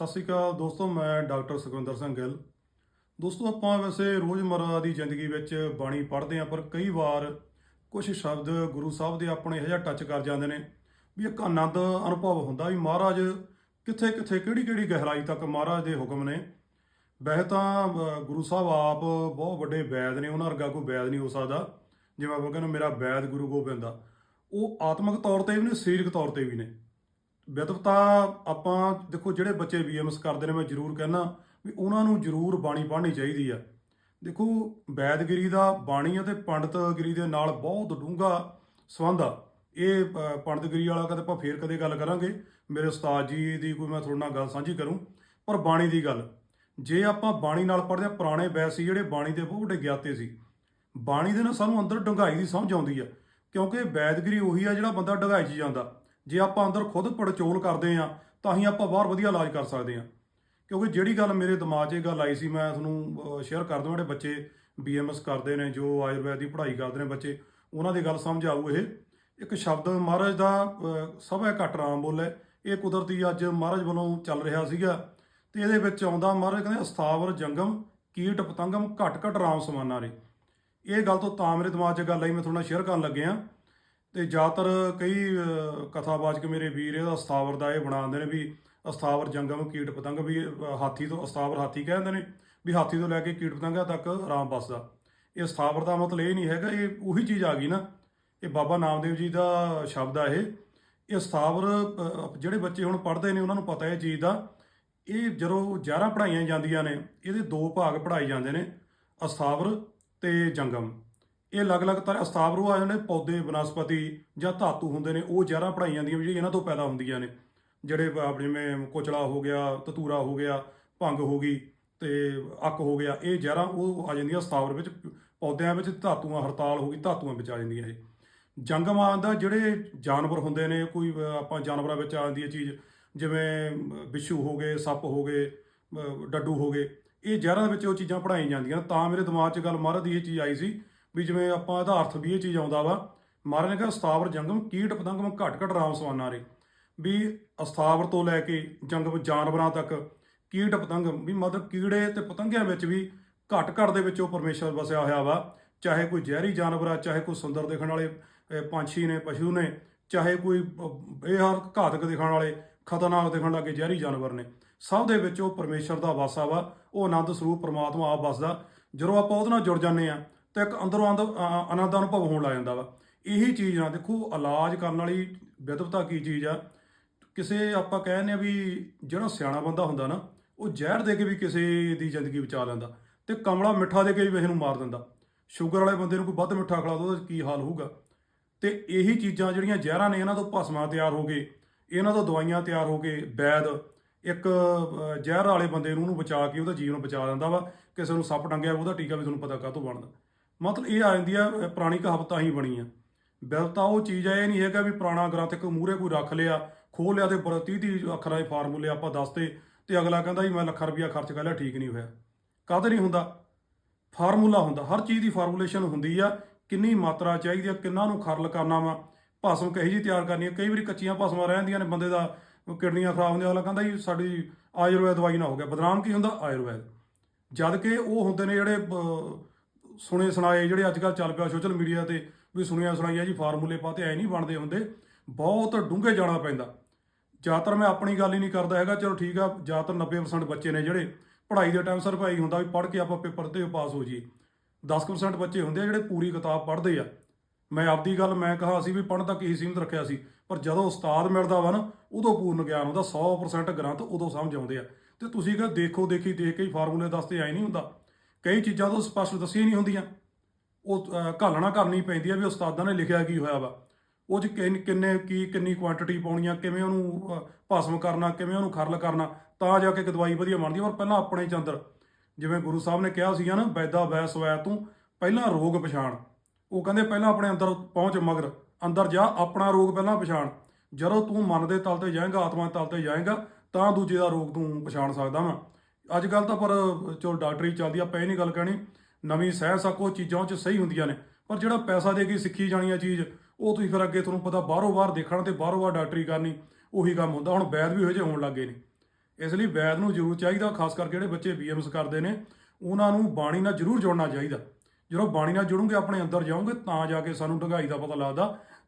ਸਤਿ ਸ਼੍ਰੀ ਅਕਾਲ ਦੋਸਤੋ, ਮੈਂ ਡਾਕਟਰ ਸੁਖਵਿੰਦਰ ਸਿੰਘ ਗਿੱਲ। ਦੋਸਤੋ, ਆਪਾਂ ਵੈਸੇ ਰੋਜ਼ਮਰਰਾ ਦੀ ਜ਼ਿੰਦਗੀ ਵਿੱਚ ਬਾਣੀ ਪੜ੍ਹਦੇ ਹਾਂ, ਪਰ ਕਈ ਵਾਰ ਕੁਝ ਸ਼ਬਦ ਗੁਰੂ ਸਾਹਿਬ ਦੇ ਆਪਣੇ ਇਹੋ ਜਿਹਾ ਟੱਚ ਕਰ ਜਾਂਦੇ ਨੇ ਵੀ ਇੱਕ ਆਨੰਦ ਅਨੁਭਵ ਹੁੰਦਾ ਵੀ ਮਹਾਰਾਜ ਕਿੱਥੇ ਕਿੱਥੇ ਕਿਹੜੀ ਕਿਹੜੀ ਗਹਿਰਾਈ ਤੱਕ ਮਹਾਰਾਜ ਦੇ ਹੁਕਮ ਨੇ। ਵੈਸੇ ਤਾਂ ਗੁਰੂ ਸਾਹਿਬ ਆਪ ਬਹੁਤ ਵੱਡੇ ਵੈਦ ਨੇ, ਉਹਨਾਂ ਵਰਗਾ ਕੋਈ ਵੈਦ ਨਹੀਂ ਹੋ ਸਕਦਾ। ਜਿਵੇਂ ਆਪਾਂ ਕਹਿੰਦੇ ਮੇਰਾ ਵੈਦ ਗੁਰੂ ਗੋਬਿੰਦ ਆ। ਉਹ ਆਤਮਿਕ ਤੌਰ ਤੇ ਵੀ ਨੇ, ਸਰੀਰਕ ਤੌਰ ਤੇ ਵੀ ਨੇ। ਵਿਦਵਤਾ ਆਪਾਂ ਦੇਖੋ ਜਿਹੜੇ ਬੱਚੇ ਬੀਐਮਐਸ ਕਰਦੇ ਨੇ, ਮੈਂ ਜ਼ਰੂਰ ਕਹਿਣਾ ਵੀ ਉਹਨਾਂ ਨੂੰ ਜ਼ਰੂਰ ਬਾਣੀ ਪੜ੍ਹਨੀ ਚਾਹੀਦੀ ਆ। ਦੇਖੋ ਵੈਦਗਿਰੀ ਦਾ ਬਾਣੀ ਅਤੇ ਪੰਡਤਗਿਰੀ ਦੇ ਨਾਲ ਬਹੁਤ ਡੂੰਘਾ ਸੰਬੰਧ ਆ। ਇਹ ਪੰਡਤਗਿਰੀ ਵਾਲਾ ਕਦੇ ਆਪਾਂ ਫੇਰ ਕਦੇ ਗੱਲ ਕਰਾਂਗੇ। ਮੇਰੇ ਉਸਤਾਦ ਜੀ ਦੀ ਕੋਈ ਮੈਂ ਤੁਹਾਡੇ ਨਾਲ ਗੱਲ ਸਾਂਝੀ ਕਰੂੰ, ਪਰ ਬਾਣੀ ਦੀ ਗੱਲ। ਜੇ ਆਪਾਂ ਬਾਣੀ ਨਾਲ ਪੜ੍ਹਦੇ ਹਾਂ, ਪੁਰਾਣੇ ਵੈਦ ਸੀ ਜਿਹੜੇ ਬਾਣੀ ਦੇ ਬਹੁਤ ਵੱਡੇ ਗਿਆਤੇ ਸੀ। ਬਾਣੀ ਦੇ ਨਾਲ ਸਾਨੂੰ ਅੰਦਰ ਡੂੰਘਾਈ ਦੀ ਸਮਝ ਆਉਂਦੀ ਆ, ਕਿਉਂਕਿ ਵੈਦਗਿਰੀ ਉਹੀ ਆ ਜਿਹੜਾ ਬੰਦਾ ਡੂੰਘਾਈ 'ਚ ਜਾਂਦਾ। ਜੇ ਆਪਾਂ ਅੰਦਰ ਖੁਦ ਪੜਚੋਲ ਕਰਦੇ ਆ ਤਾਂ ਹੀ ਆਪਾਂ ਬਾਹਰ ਵਧੀਆ ਇਲਾਜ ਕਰ ਸਕਦੇ ਆ ਕਿਉਂਕਿ ਜਿਹੜੀ ਗੱਲ ਮੇਰੇ ਦਿਮਾਗ 'ਚ ਇਹ ਗੱਲ ਆਈ ਸੀ ਮੈਂ ਤੁਹਾਨੂੰ ਸ਼ੇਅਰ ਕਰ ਦਵਾਂ ਜਿਹੜੇ ਬੱਚੇ ਬੀਐਮਐਸ ਕਰਦੇ ਨੇ ਜੋ ਆਯੁਰਵੈਦ ਦੀ ਪੜ੍ਹਾਈ ਕਰਦੇ ਨੇ ਬੱਚੇ ਉਹਨਾਂ ਦੀ ਗੱਲ ਸਮਝ ਆਊ ਇਹ। ਇੱਕ ਸ਼ਬਦ ਮਹਾਰਾਜ ਦਾ ਅਹ, ਸਭ ਹੈ ਘੱਟ ਰਾਮ ਬੋਲੇ। ਇਹ ਕੁਦਰਤੀ ਅੱਜ ਮਹਾਰਾਜ ਵੱਲੋਂ ਚੱਲ ਰਿਹਾ ਸੀਗਾ। ਤੇ ਇਹਦੇ ਵਿੱਚ ਆਉਂਦਾ ਮਹਾਰਾਜ ਕਹਿੰਦੇ ਅਸਥਾਵਰ ਜੰਗਮ ਕੀਟ ਪਤੰਗਮ ਘਟ ਘਟ ਰਾਮ ਸਮਾਨਾ ਰੇ। ਇਹ ਗੱਲ ਤੋਂ ਤਾਂ ਮੇਰੇ ਦਿਮਾਗ 'ਚ ਗੱਲ ਆਈ ਮੈਂ ਤੁਹਾਡੇ ਨਾਲ ਸ਼ੇਅਰ ਕਰਨ ਲੱਗਿਆ ਤੇ ਜ਼ਿਆਦਾਤਰ ਕਈ ਕਥਾਵਾਚਕ ਮੇਰੇ ਵੀਰ ਇਹਦਾ ਅਸਥਾਵਰ ਦਾ ਇਹ ਬਣਾਉਂਦੇ ਨੇ ਵੀ ਅਸਥਾਵਰ ਜੰਗਮ ਕੀਟ ਪਤੰਗ ਵੀ ਹਾਥੀ ਤੋਂ ਅਸਥਾਵਰ ਹਾਥੀ ਕਹਿੰਦੇ ਨੇ ਵੀ ਹਾਥੀ ਤੋਂ ਲੈ ਕੇ ਕੀਟ ਪਤੰਗਾਂ ਤੱਕ ਆਰਾਮ ਬਸਦਾ। ਇਹ ਅਸਥਾਵਰ ਦਾ ਮਤਲਬ ਇਹ ਨਹੀਂ ਹੈਗਾ, ਇਹ ਉਹੀ ਚੀਜ਼ ਆ ਗਈ ਨਾ। ਇਹ ਬਾਬਾ ਨਾਮਦੇਵ ਜੀ ਦਾ ਸ਼ਬਦ ਆ ਇਹ। ਇਹ ਅਸਥਾਵਰ ਜਿਹੜੇ ਬੱਚੇ ਹੁਣ ਪੜ੍ਹਦੇ ਨੇ ਉਹਨਾਂ ਨੂੰ ਪਤਾ ਇਹ ਚੀਜ਼ ਦਾ। ਇਹ ਜਦੋਂ ਜ਼ਿਆਰਾਂ ਪੜ੍ਹਾਈਆਂ ਜਾਂਦੀਆਂ ਨੇ, ਇਹਦੇ ਦੋ ਭਾਗ ਪੜ੍ਹਾਏ ਜਾਂਦੇ ਨੇ, ਅਸਥਾਵਰ ਤੇ ਜੰਗਮ। ਇਹ ਅਲੱਗ-ਅਲੱਗ ਤਰ੍ਹਾਂ ਅਸਥਾਵਰ ਉਹ ਆ ਜਾਂਦੇ ਨੇ ਪੌਦੇ ਬਨਸਪਤੀ ਜਾਂ ਧਾਤੂ ਹੁੰਦੇ ਨੇ ਉਹ ਜ਼ਹਿਰਾਂ ਪੜ੍ਹਾਈਆਂ ਜਾਂਦੀਆਂ ਵੀ ਇਹਨਾਂ ਤੋਂ ਪੈਦਾ ਹੁੰਦੀਆਂ ਨੇ। ਜਿਹੜੇ ਜਿਵੇਂ ਕੁਚਲਾ ਹੋ ਗਿਆ ਤਤੂਰਾ ਹੋ ਗਿਆ ਭੰਗ ਹੋ ਗਈ ਤੇ ਅੱਕ ਹੋ ਗਿਆ ਇਹ ਜ਼ਹਿਰਾਂ ਉਹ ਆ ਜਾਂਦੀਆਂ ਸਤਾਵਰ ਵਿੱਚ ਪੌਦਿਆਂ ਵਿੱਚ ਧਾਤੂਆਂ ਹੜਤਾਲ ਹੋ ਗਈ ਧਾਤੂਆਂ ਵਿੱਚ ਆ ਜਾਂਦੀਆਂ ਇਹ। ਜੰਗਮਾਂ ਦਾ ਜਿਹੜੇ ਜਾਨਵਰ ਹੁੰਦੇ ਨੇ ਕੋਈ ਆਪਾਂ ਜਾਨਵਰਾਂ ਵਿੱਚ ਆ ਜਾਂਦੀ ਹੈ ਚੀਜ਼ ਜਿਵੇਂ ਅਹ, ਬਿੱਛੂ ਹੋ ਗਏ ਸੱਪ ਹੋ ਗਏ ਡੱਡੂ ਹੋ ਗਏ ਇਹ ਜ਼ਹਿਰਾਂ ਦੇ ਵਿੱਚ ਉਹ ਚੀਜ਼ਾਂ ਪੜ੍ਹਾਈਆਂ ਜਾਂਦੀਆਂ ਤਾਂ ਮੇਰੇ ਦਿਮਾਗ 'ਚ ਗੱਲ ਮਹਾਰਾਜ ਦੀ ਇਹ ਚੀਜ਼ ਆਈ ਸੀ ਵੀ ਜਿਵੇਂ ਆਪਾਂ ਇਹਦਾ ਅਰਥ ਵੀ ਇਹ ਚੀਜ਼ ਆਉਂਦਾ ਵਾ ਮਹਾਰਾਜ ਨੇ ਕਿਹਾ ਸਤਾਵਰ ਜੰਗਮ ਕੀਟ ਪਤੰਗਮ ਘਟ ਘਟ ਰਾਮ ਸਵਾਨਾ ਰੇ। ਵੀ ਅਸਥਾਵਰ ਤੋਂ ਲੈ ਕੇ ਜੰਗਮ ਜਾਨਵਰਾਂ ਤੱਕ ਕੀਟ ਪਤੰਗ ਵੀ ਮਤਲਬ ਕੀੜੇ ਤੇ ਪਤੰਗਿਆਂ ਵਿੱਚ ਵੀ ਘਟ ਘਟ ਦੇ ਵਿੱਚ ਉਹ ਪਰਮੇਸ਼ਰ ਵਸਿਆ ਹੋਇਆ ਵਾ। ਚਾਹੇ ਕੋਈ ਜ਼ਹਿਰੀ ਜਾਨਵਰ ਆ ਚਾਹੇ ਕੋਈ ਸੁੰਦਰ ਦਿਖਣ ਵਾਲੇ ਪੰਛੀ ਨੇ ਪਸ਼ੂ ਨੇ ਚਾਹੇ ਕੋਈ ਅਹ, ਘਾਤਕ ਦਿਖਣ ਵਾਲੇ ਖਤਰਨਾਕ ਦਿਖਣ ਲੱਗੇ ਜ਼ਹਿਰੀ ਜਾਨਵਰ ਨੇ। ਸਭ ਦੇ ਵਿੱਚ ਉਹ ਪਰਮੇਸ਼ਰ ਦਾ ਵਾਸਾ ਵਾ ਉਹ ਆਨੰਦ ਸਰੂਪ ਪਰਮਾਤਮਾ ਆਪ ਵਸਦਾ। ਜਦੋਂ ਆਪਾਂ ਉਹਦੇ ਨਾਲ ਜੁੜ ਜਾਂਦੇ ਆ ਤਾਂ ਇੱਕ ਅੰਦਰੋਂ ਅੰਦਰ ਆਨੰਦ ਅਨੁਭਵ ਹੋਣ ਲੱਗ ਜਾਂਦਾ ਵਾ। ਇਹੀ ਚੀਜ਼ ਆ ਦੇਖੋ, ਇਲਾਜ ਕਰਨ ਵਾਲੀ ਵਿਦਵਤਾ ਕੀ ਚੀਜ਼ ਆ? ਕਿਸੇ ਆਪਾਂ ਕਹਿੰਦੇ ਆ ਵੀ ਜਿਹੜਾ ਸਿਆਣਾ ਬੰਦਾ ਹੁੰਦਾ ਨਾ, ਉਹ ਜ਼ਹਿਰ ਦੇ ਕੇ ਵੀ ਕਿਸੇ ਦੀ ਜ਼ਿੰਦਗੀ ਬਚਾ ਲੈਂਦਾ ਤੇ ਕਮਲਾ ਮਿੱਠਾ ਦੇ ਕੇ ਵੀ ਕਿਸੇ ਨੂੰ ਮਾਰ ਦਿੰਦਾ। ਸ਼ੂਗਰ ਵਾਲੇ ਬੰਦੇ ਨੂੰ ਕੋਈ ਵੱਧ ਮਿੱਠਾ ਖਿਲਾ ਦੋ ਉਹਦਾ ਕੀ ਹਾਲ ਹੋਊਗਾ? ਤੇ ਇਹੀ ਚੀਜ਼ਾਂ ਜਿਹੜੀਆਂ ਜ਼ਹਿਰਾਂ ਨੇ, ਇਹਨਾਂ ਤੋਂ ਭਸਮਾਂ ਤਿਆਰ ਹੋ ਗਏ, ਇਹਨਾਂ ਤੋਂ ਦਵਾਈਆਂ ਤਿਆਰ ਹੋ ਗਏ, ਵੈਦ, ਇੱਕ ਜ਼ਹਿਰ ਵਾਲੇ ਬੰਦੇ ਨੂੰ ਉਹਨੂੰ ਬਚਾ ਕੇ ਉਹਦਾ ਜੀਵਨ ਬਚਾ ਲੈਂਦਾ ਵਾ। ਕਿਸੇ ਨੂੰ ਸੱਪ ਡੰਗਿਆ ਉਹਦਾ ਟੀਕਾ ਵੀ ਤੁਹਾਨੂੰ ਪਤਾ ਕਾਹਤੋਂ ਬਣਦਾ। ਮਤਲਬ ਇਹ ਆ ਜਾਂਦੀ ਆ ਪੁਰਾਣੀ ਕਹਾਵਤਾਂ ਹੀ ਬਣੀਆਂ। ਬਿਲ ਤਾਂ ਉਹ ਚੀਜ਼ ਆ, ਇਹ ਨਹੀਂ ਹੈਗਾ ਵੀ ਪੁਰਾਣਾ ਗ੍ਰੰਥ ਇੱਕ ਮੂਰੇ ਕੋਈ ਰੱਖ ਲਿਆ, ਖੋਹ ਲਿਆ ਤੇ ਉੱਪਰ 30 30 ਅੱਖਰਾਂ ਦੇ ਫਾਰਮੂਲੇ ਆਪਾਂ ਦੱਸਤੇ ਤੇ ਅਗਲਾ ਕਹਿੰਦਾ ਜੀ ਮੈਂ ਲੱਖ ਰੁਪਇਆ ਖਰਚ ਕਰ ਲਿਆ, ਠੀਕ ਨਹੀਂ ਹੋਇਆ। ਕਦ ਨਹੀਂ ਹੁੰਦਾ? ਫਾਰਮੂਲਾ ਹੁੰਦਾ, ਹਰ ਚੀਜ਼ ਦੀ ਫਾਰਮੂਲੇਸ਼ਨ ਹੁੰਦੀ ਆ, ਕਿੰਨੀ ਮਾਤਰਾ ਚਾਹੀਦੀ ਆ, ਕਿੰਨਾ ਨੂੰ ਖਰਲ ਕਰਨਾ ਵਾ। ਭਾਸ਼ਮ ਕਹੀ ਜੀ ਤਿਆਰ ਕਰਨੀ ਆ, ਕਈ ਵਾਰੀ ਕੱਚੀਆਂ ਭਸਮਾਂ ਰਹਿੰਦੀਆਂ ਨੇ, ਬੰਦੇ ਦਾ ਕਿਡਨੀਆਂ ਖਰਾਬ ਹੁੰਦੀਆਂ, ਅਗਲਾ ਕਹਿੰਦਾ ਜੀ ਸਾਡੀ ਆਯੁਰਵੈਦ ਦਵਾਈ ਨਾ ਹੋ ਗਿਆ। ਬਦਨਾਮ ਕੀ ਹੁੰਦਾ? ਆਯੁਰਵੈਦ। ਜਦ ਕਿ ਉਹ ਹੁੰਦੇ ਨੇ ਜਿਹੜੇ ਸੁਣੇ ਸੁਣਾਏ ਜਿਹੜੇ ਅੱਜ ਕੱਲ੍ਹ ਚੱਲ ਪਿਆ ਸੋਸ਼ਲ ਮੀਡੀਆ ਤੇ ਵੀ ਸੁਣਿਆ ਸੁਣਾਈਆ ਜੀ ਫਾਰਮੂਲੇ ਪਾਤੇ ਐ ਨਹੀਂ ਬਣਦੇ ਹੁੰਦੇ। ਬਹੁਤ ਡੂੰਘੇ ਜਾਣਾ ਪੈਂਦਾ। ਜ਼ਿਆਦਾਤਰ ਮੈਂ ਆਪਣੀ ਗੱਲ ਹੀ ਨਹੀਂ ਕਰਦਾ ਹੈਗਾ, ਚਲੋ ਠੀਕ ਆ, ਜ਼ਿਆਦਾਤਰ 90% ਬੱਚੇ ਨੇ ਜਿਹੜੇ ਪੜ੍ਹਾਈ ਦੇ ਟਾਈਮ ਸਰ ਭਾਈ ਹੁੰਦਾ ਵੀ ਪੜ੍ਹ ਕੇ ਆਪਾਂ ਪੇਪਰ ਤੇ ਪਾਸ ਹੋ ਜਾਈਏ। 10% ਬੱਚੇ ਹੁੰਦੇ ਆ ਜਿਹੜੇ ਪੂਰੀ ਕਿਤਾਬ ਪੜ੍ਹਦੇ ਆ। ਮੈਂ ਆਪਦੀ ਗੱਲ ਮੈਂ ਕਹਾ ਸੀ ਵੀ ਪੜ੍ਹਨ ਤੱਕ ਹੀ ਸੀਮਤ ਰੱਖਿਆ ਸੀ, ਪਰ ਜਦੋਂ ਉਸਤਾਦ ਮਿਲਦਾ ਵਾ ਨਾ, ਉਦੋਂ ਪੂਰਨ ਗਿਆਨ ਹੁੰਦਾ 100% ਗ੍ਰੰਥ ਉਦੋਂ ਸਮਝ ਆਉਂਦੇ ਆ। ਤੇ ਤੁਸੀਂ ਕਹ ਦੇਖੋ, ਦੇਖੀ, ਦੇਖ ਕੇ ਹੀ ਫਾਰਮੂਲੇ ਦੱਸਦੇ ਐ ਨਹੀਂ ਹੁੰਦਾ। ਕਈ ਚੀਜ਼ਾਂ ਤਾਂ ਸਪਸ਼ਟ ਦੱਸੀਆਂ ਨਹੀਂ ਹੁੰਦੀਆਂ। ਉਹ ਘਾਲਣਾ ਕਰਨੀ ਪੈਂਦੀ ਆ ਵੀ ਉਸਤਾਦਾਂ ਨੇ ਲਿਖਿਆ ਕੀ ਹੋਇਆ ਵਾ। ਉਹ ਚ ਕਿੰਨ- ਕਿੰਨੇ, ਕੀ, ਕਿੰਨੀ ਕੁਆਂਟੀਟੀ ਪਾਉਣੀ ਆ, ਕਿਵੇਂ ਉਹਨੂੰ ਭਸਮ ਕਰਨਾ, ਕਿਵੇਂ ਉਹਨੂੰ ਖਰਲ ਕਰਨਾ, ਤਾਂ ਜਾ ਕੇ ਇੱਕ ਦਵਾਈ ਵਧੀਆ ਬਣਦੀ ਪਰ ਪਹਿਲਾਂ ਆਪਣੇ ਚ ਅੰਦਰ, ਜਿਵੇਂ ਗੁਰੂ ਸਾਹਿਬ ਨੇ ਕਿਹਾ ਸੀਗਾ ਨਾ ਬੈਦਾ ਵੈਸ ਵੈ ਤੂੰ, ਪਹਿਲਾਂ ਰੋਗ ਪਛਾਣ। ਉਹ ਕਹਿੰਦੇ ਪਹਿਲਾਂ ਆਪਣੇ ਅੰਦਰ ਪਹੁੰਚ ਮਗਰ, ਅੰਦਰ ਜਾ, ਆਪਣਾ ਰੋਗ ਪਹਿਲਾਂ ਪਛਾਣ। ਜਦੋਂ ਤੂੰ ਮਨ ਦੇ ਤਲ ਤੇ ਜਾਏਗਾ, ਆਤਮਾ ਤਲ ਤੇ ਜਾਏਗਾ, ਤਾਂ ਦੂਜੇ ਦਾ ਰੋਗ ਤੂੰ ਪਛਾਣ ਸਕਦਾ ਵਾ। ਅੱਜ ਕੱਲ ਤਾਂ ਪਰ ਚਲੋ ਡਾਕਟਰੀ ਚੱਲਦੀ ਆਪਾਂ ਇਹ ਨਹੀਂ ਗੱਲ ਕਹਿਣੀ, ਨਵੀਂ ਸਾਇੰਸ ਆ ਚੀਜ਼ਾਂ ਚ ਸਹੀ ਹੁੰਦੀਆਂ ਨੇ। ਪਰ ਜਿਹੜਾ ਪੈਸਾ ਦੇ ਕੇ ਸਿੱਖੀ ਜਾਣੀ ਆ ਚੀਜ਼, ਉਹ ਤੁਸੀਂ ਫਿਰ ਅੱਗੇ ਤੁਹਾਨੂੰ ਪਤਾ ਬਾਹਰੋਂ ਬਾਹਰ ਦੇਖਣਾ ਤੇ ਬਾਹਰੋਂ ਬਾਹਰ ਡਾਕਟਰੀ ਕਰਨੀ, ਉਹੀ ਕੰਮ ਹੁੰਦਾ। ਹੁਣ ਵੈਦ ਵੀ ਇਹੋ ਜਿਹੇ ਹੋਣ ਲੱਗੇ ਨੇ। ਇਸ ਲਈ ਵੈਦ ਨੂੰ ਜ਼ਰੂਰ ਚਾਹੀਦਾ, ਖਾਸ ਕਰਕੇ ਜਿਹੜੇ ਬੱਚੇ ਬੀਐਮਐਸ ਕਰਦੇ ਨੇ, ਉਹਨਾਂ ਨੂੰ ਬਾਣੀ ਨਾਲ ਜ਼ਰੂਰ ਜੁੜਨਾ ਚਾਹੀਦਾ। ਜਦੋਂ ਬਾਣੀ ਨਾਲ ਜੁੜੂਗੇ, ਆਪਣੇ ਅੰਦਰ ਜਾਓਗੇ, ਤਾਂ ਜਾ ਕੇ ਸਾਨੂੰ ਢੰਗਾਈ ਦਾ ਪਤਾ ਲੱਗਦਾ